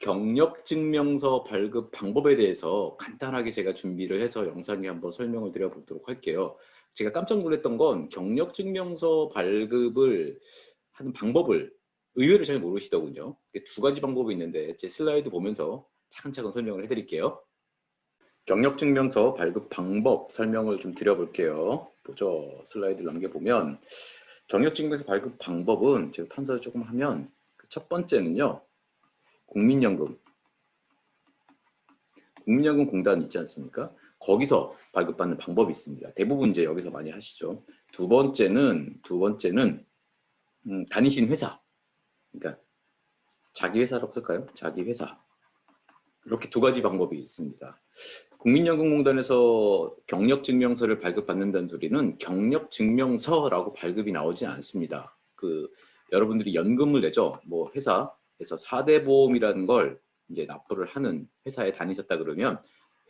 경력 증명서 발급 방법에 대해서 간단하게 제가 준비를 해서 영상에 한번 설명을 드려보도록 할게요. 제가 깜짝 놀랐던 건 경력 증명서 발급을 하는 방법을 의외로 잘 모르시더군요. 두 가지 방법이 있는데 제 슬라이드 보면서 차근차근 설명을 해드릴게요. 경력 증명서 발급 방법 설명을 좀 드려볼게요. 보죠. 슬라이드 남겨보면 경력 증명서 발급 방법은 제가 판서를 조금 하면 그 첫 번째는요. 국민연금 국민연금 공단 있지 않습니까? 거기서 발급받는 방법이 있습니다. 대부분 이제 여기서 많이 하시죠. 두 번째는 두 번째는 음, 다니신 회사, 그러니까 자기 회사라고 쓸까요? 자기 회사 이렇게 두 가지 방법이 있습니다. 국민연금공단에서 경력증명서를 발급받는다는 소리는 경력증명서라고 발급이 나오지 않습니다. 그 여러분들이 연금을 내죠. 뭐 회사 그래서 4대 보험이라는 걸 이제 납부를 하는 회사에 다니셨다 그러면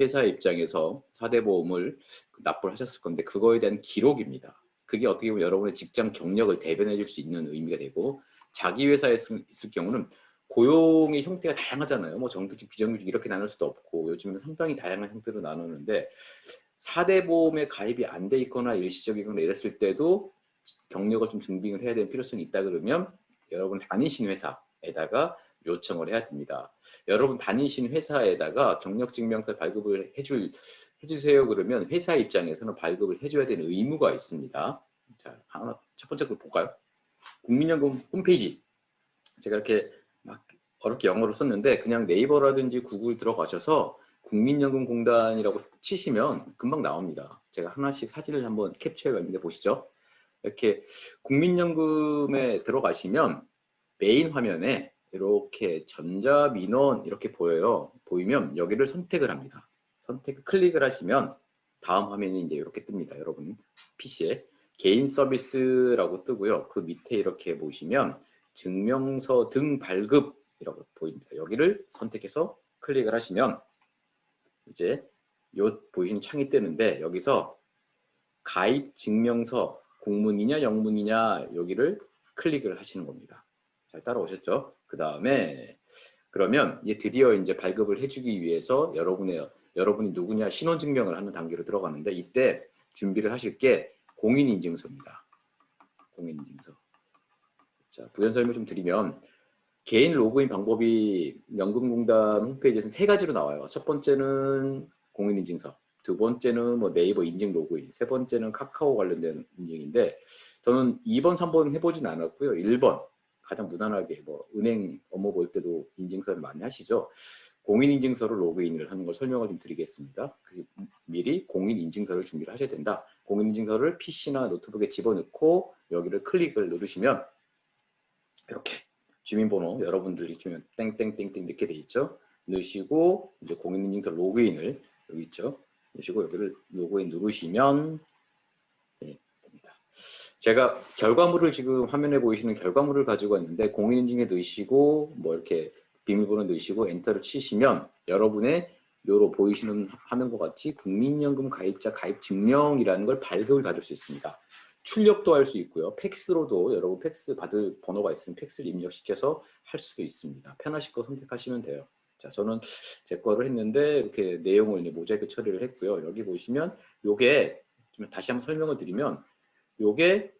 회사 입장에서 4대 보험을 납부를 하셨을 건데 그거에 대한 기록입니다. 그게 어떻게 보면 여러분의 직장 경력을 대변해 줄 수 있는 의미가 되고 자기 회사에 있을 경우는 고용의 형태가 다양하잖아요. 뭐 정규직, 비정규직 이렇게 나눌 수도 없고 요즘은 상당히 다양한 형태로 나누는데 4대 보험에 가입이 안 돼 있거나 일시적이거나 이랬을 때도 경력을 좀 증빙을 해야 되는 필요성이 있다 그러면 여러분 다니신 회사 에다가 요청을 해야 됩니다. 여러분 다니신 회사에다가 경력증명서 발급을 해줄 해주세요 그러면 회사 입장에서는 발급을 해줘야 되는 의무가 있습니다. 자 하나 첫 번째 거 볼까요? 국민연금 홈페이지 제가 이렇게 막 어렵게 영어로 썼는데 그냥 네이버라든지 구글 들어가셔서 국민연금공단이라고 치시면 금방 나옵니다. 제가 하나씩 사진을 한번 캡처해 왔는데 보시죠. 이렇게 국민연금에 들어가시면 메인 화면에 이렇게 전자민원 이렇게 보여요. 보이면 여기를 선택을 합니다. 선택 클릭을 하시면 다음 화면이 이제 이렇게 뜹니다. 여러분 PC에 개인 서비스라고 뜨고요. 그 밑에 이렇게 보시면 증명서 등 발급이라고 보입니다. 여기를 선택해서 클릭을 하시면 이제 요 보이시는 창이 뜨는데 여기서 가입 증명서 공문이냐 영문이냐 여기를 클릭을 하시는 겁니다. 잘 따라오셨죠? 그 다음에 그러면 이제 드디어 이제 발급을 해주기 위해서 여러분의 여러분이 누구냐 신원 증명을 하는 단계로 들어가는데 이때 준비를 하실 게 공인인증서입니다. 공인인증서. 자 부연 설명 좀 드리면 개인 로그인 방법이 연금공단 홈페이지에서는 세 가지로 나와요. 첫 번째는 공인인증서, 두 번째는 뭐 네이버 인증 로그인, 세 번째는 카카오 관련된 인증인데 저는 2번, 3번 해보진 않았고요. 1번 가장 무난하게 뭐 은행 업무 볼 때도 인증서를 많이 하시죠. 공인인증서로 로그인을 하는 걸 설명을 좀 드리겠습니다. 그 미리 공인인증서를 준비를 하셔야 된다. 공인인증서를 PC나 노트북에 집어넣고 여기를 클릭을 누르시면 이렇게 주민번호 여러분들이 주면 땡땡땡땡 넣게 돼 있죠. 넣으시고 이제 공인인증서 로그인을 여기 있죠. 넣으시고 여기를 로그인 누르시면 제가 결과물을 지금 화면에 보이시는 결과물을 가지고 있는데 공인인증에 넣으시고 뭐 이렇게 비밀번호 넣으시고 엔터를 치시면 여러분의 요로 보이시는 화면과 같이 국민연금 가입자 가입 증명이라는 걸 발급을 받을 수 있습니다. 출력도 할 수 있고요. 팩스로도 여러분 팩스 받을 번호가 있으면 팩스를 입력시켜서 할 수도 있습니다. 편하실 거 선택하시면 돼요. 자, 저는 제 거를 했는데 이렇게 내용을 모자이크 처리를 했고요. 여기 보시면 요게 좀 다시 한번 설명을 드리면 요게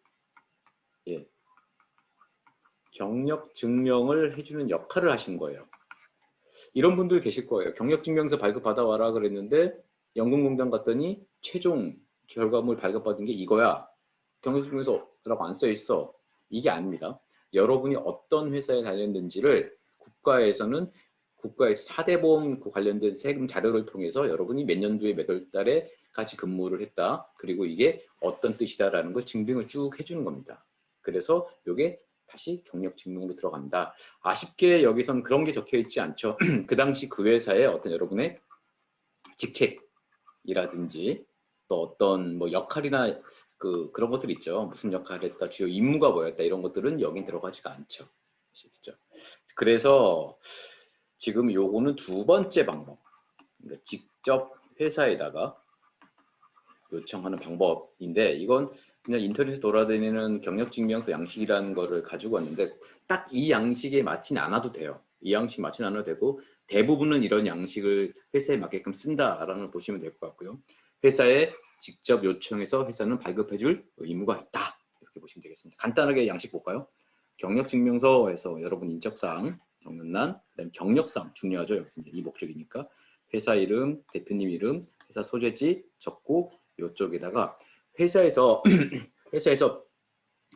예, 경력 증명을 해주는 역할을 하신 거예요. 이런 분들 계실 거예요. 경력 증명서 발급 받아와라 그랬는데 연금공단 갔더니 최종 결과물 발급받은 게 이거야. 경력 증명서라고 안 써 있어. 이게 아닙니다. 여러분이 어떤 회사에 다녔는지를 국가에서는 국가에서 4대 보험 관련된 세금 자료를 통해서 여러분이 몇 년도에 몇 월 달에 같이 근무를 했다. 그리고 이게 어떤 뜻이다라는 걸 증빙을 쭉 해주는 겁니다. 그래서 이게 다시 경력 증명으로 들어간다. 아쉽게 여기선 그런 게 적혀 있지 않죠. 그 당시 그 회사의 어떤 여러분의 직책이라든지 또 어떤 뭐 역할이나 그 그런 것들 있죠. 무슨 역할을 했다, 주요 임무가 뭐였다 이런 것들은 여긴 들어가지가 않죠. 아시겠죠? 그래서 지금 요거는 두 번째 방법. 그러니까 직접 회사에다가 요청하는 방법인데 이건 그냥 인터넷에 돌아다니는 경력증명서 양식이라는 거를 가지고 왔는데 딱 이 양식에 맞지는 않아도 돼요. 이 양식 맞진 않아도 되고 대부분은 이런 양식을 회사에 맞게끔 쓴다라는 걸 보시면 될 것 같고요. 회사에 직접 요청해서 회사는 발급해줄 의무가 있다. 이렇게 보시면 되겠습니다. 간단하게 양식 볼까요? 경력증명서에서 여러분 인적사항, 경력난, 그다음 경력상 중요하죠. 여기서 이 목적이니까 회사 이름, 대표님 이름, 회사 소재지 적고 이쪽에다가 회사에서 회사에서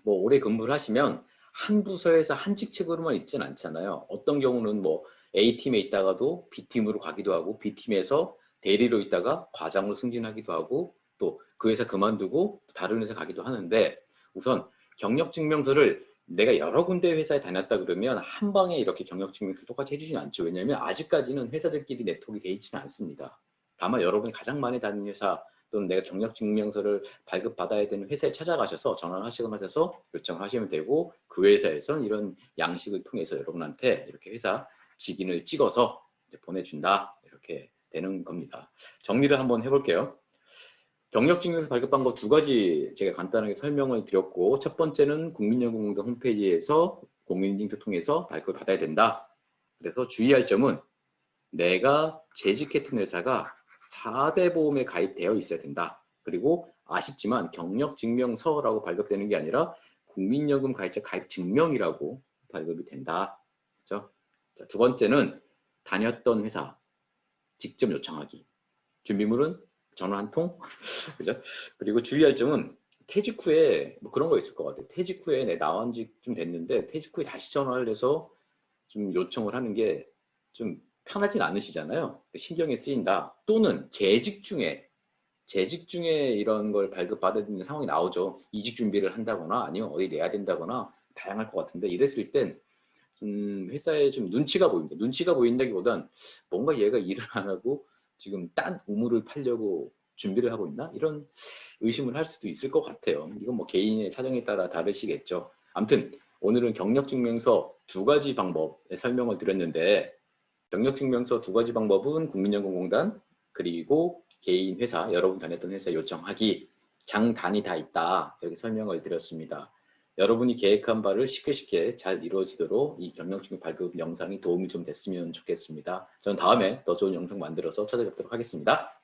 뭐 오래 근무를 하시면 한 부서에서 한 직책으로만 있진 않잖아요. 어떤 경우는 뭐 A팀에 있다가도 B팀으로 가기도 하고 B팀에서 대리로 있다가 과장으로 승진하기도 하고 또 그 회사 그만두고 다른 회사 가기도 하는데 우선 경력 증명서를 내가 여러 군데 회사에 다녔다 그러면 한 방에 이렇게 경력 증명서 똑같이 해주진 않죠. 왜냐하면 아직까지는 회사들끼리 네트워크가 돼 있지는 않습니다. 다만 여러분이 가장 많이 다니는 회사 또는 내가 경력증명서를 발급받아야 되는 회사에 찾아가셔서 전화를 하시거나 하셔서 요청을 하시면 되고 그 회사에서는 이런 양식을 통해서 여러분한테 이렇게 회사 직인을 찍어서 보내준다 이렇게 되는 겁니다. 정리를 한번 해볼게요. 경력증명서 발급 방법 두 가지 제가 간단하게 설명을 드렸고 첫 번째는 국민연금공단 홈페이지에서 공인인증서 통해서 발급을 받아야 된다. 그래서 주의할 점은 내가 재직했던 회사가 4대 보험에 가입되어 있어야 된다. 그리고 아쉽지만 경력증명서라고 발급되는 게 아니라 국민연금 가입자 가입 증명이라고 발급이 된다. 그렇죠? 자, 두 번째는 다녔던 회사 직접 요청하기. 준비물은 전화 한 통, 그죠? 그리고 주의할 점은 퇴직 후에 뭐 그런 거 있을 것 같아요. 퇴직 후에 내 나온 지 좀 됐는데 퇴직 후에 다시 전화를 해서 좀 요청을 하는 게 좀 편하진 않으시잖아요. 신경이 쓰인다. 또는 재직 중에 재직 중에 이런 걸 발급받아야 되는 상황이 나오죠. 이직 준비를 한다거나 아니면 어디 내야 된다거나 다양할 것 같은데 이랬을 땐 음, 회사에 좀 눈치가 보입니다. 눈치가 보인다기보단 뭔가 얘가 일을 안 하고 지금 딴 우물을 팔려고 준비를 하고 있나? 이런 의심을 할 수도 있을 것 같아요. 이건 뭐 개인의 사정에 따라 다르시겠죠. 아무튼 오늘은 경력증명서 두 가지 방법의 설명을 드렸는데 경력 증명서 두 가지 방법은 국민연금공단 그리고 개인 회사, 여러분 다녔던 회사 요청하기 장단이 다 있다 이렇게 설명을 드렸습니다. 여러분이 계획한 바를 쉽게 쉽게 잘 이루어지도록 이 경력증명 발급 영상이 도움이 좀 됐으면 좋겠습니다. 저는 다음에 더 좋은 영상 만들어서 찾아뵙도록 하겠습니다.